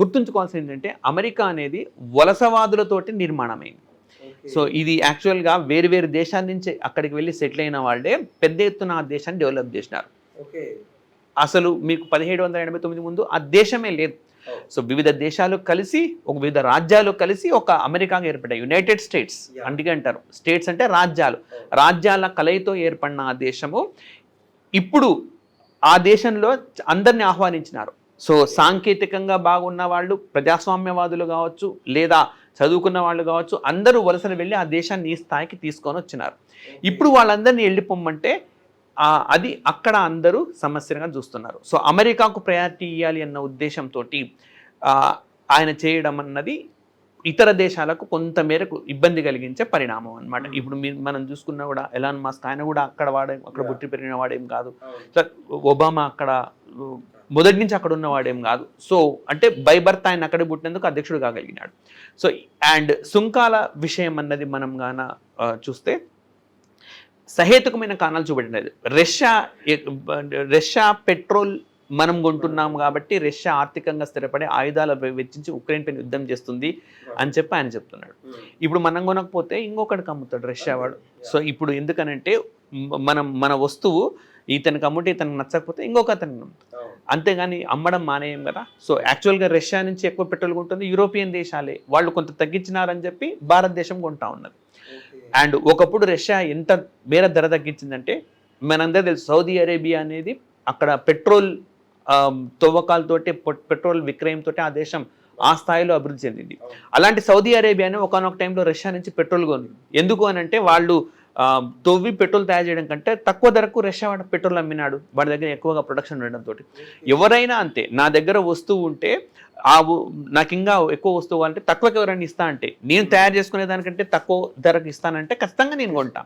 గుర్తుంచుకోవాల్సింది ఏంటంటే అమెరికా అనేది వలసవాదులతోటి నిర్మాణమైంది. సో ఇది యాక్చువల్గా వేరు వేరు దేశాల నుంచి అక్కడికి వెళ్ళి సెటిల్ అయిన వాళ్ళే పెద్ద ఎత్తున ఆ దేశాన్ని డెవలప్ చేసినారు. ఓకే. అసలు మీకు పదిహేడు వందల ఎనభై తొమ్మిది ముందు ఆ దేశమే లేదు. సో వివిధ దేశాలు కలిసి ఒక వివిధ రాజ్యాలు కలిసి ఒక అమెరికాగా ఏర్పడ్డాయి. United States. అందుకే అంటారు. స్టేట్స్ అంటే రాజ్యాలు. రాజ్యాల కలయితో ఏర్పడిన ఆ దేశము ఇప్పుడు ఆ దేశంలో అందరిని ఆహ్వానించినారు. సో సాంకేతికంగా బాగున్న వాళ్ళు ప్రజాస్వామ్యవాదులు కావచ్చు లేదా చదువుకున్న వాళ్ళు కావచ్చు అందరూ వలసలు వెళ్ళి ఆ దేశాన్ని ఈ స్థాయికి తీసుకొని వచ్చినారు. ఇప్పుడు వాళ్ళందరినీ వెళ్ళిపోమ్మంటే అది అక్కడ అందరూ సమస్యగా చూస్తున్నారు. సో అమెరికాకు ప్రయారిటీ ఇవ్వాలి అన్న ఉద్దేశంతో ఆయన చేయడం అన్నది ఇతర దేశాలకు కొంత మేరకు ఇబ్బంది కలిగించే పరిణామం అన్నమాట. ఇప్పుడు మీరు మనం చూసుకున్నా కూడా ఎలాన్ మాస్క్ ఆయన కూడా అక్కడ వాడే అక్కడ పుట్టి పెరిగిన వాడేం కాదు. సో ఒబామా అక్కడ మొదటి నుంచి అక్కడ ఉన్నవాడేం కాదు. సో అంటే బై బర్త్ ఆయన అక్కడే పుట్టినందుకు అధ్యక్షుడు కాగలిగినాడు. సో అండ్ సుంకాల విషయం అన్నది మనం గాన చూస్తే సహేతుకమైన కారణాలు చూపెట్టినది. రష్యా రష్యా పెట్రోల్ మనం కొంటున్నాం కాబట్టి రష్యా ఆర్థికంగా స్థిరపడి ఆయుధాలు వెచ్చించి ఉక్రెయిన్ పైన యుద్ధం చేస్తుంది అని చెప్పి ఆయన చెప్తున్నాడు. ఇప్పుడు మనం కొనకపోతే ఇంకొకటికి అమ్ముతాడు రష్యా వాడు. సో ఇప్పుడు ఎందుకనంటే మనం మన వస్తువు ఇతనికి అమ్ముంటే ఇతనికి నచ్చకపోతే ఇంకొక అమ్ముతాం అంతేగాని అమ్మడం మానేయం కదా. సో యాక్చువల్గా రష్యా నుంచి ఎక్కువ పెట్రోల్ కొంటుంది యూరోపియన్ దేశాలే. వాళ్ళు కొంత తగ్గించినారని చెప్పి భారతదేశం కొంటా ఉన్నది. అండ్ ఒకప్పుడు రష్యా ఎంత మేర ధర తగ్గించిందంటే మనందరూ తెలుసు సౌదీ అరేబియా అనేది అక్కడ పెట్రోల్ తవ్వకాలతోటి పెట్రోల్ విక్రయంతో ఆ దేశం ఆ స్థాయిలో అభివృద్ధి చెందింది. అలాంటి సౌదీ అరేబియానే ఒకనొక టైంలో రష్యా నుంచి పెట్రోల్ కొని ఎందుకు అని అంటే వాళ్ళు తవ్వి పెట్రోల్ తయారు చేయడం కంటే తక్కువ ధరకు రష్యా వాడు పెట్రోల్ అమ్మినాడు. వాడి దగ్గర ఎక్కువగా ప్రొడక్షన్ ఉండడంతో ఎవరైనా అంతే నా దగ్గర వస్తువు ఉంటే ఆ నాకు ఇంకా ఎక్కువ వస్తువు అంటే తక్కువకి ఎవరైనా ఇస్తా అంటే నేను తయారు చేసుకునే దానికంటే తక్కువ ధరకు ఇస్తానంటే ఖచ్చితంగా నేను కొంటా.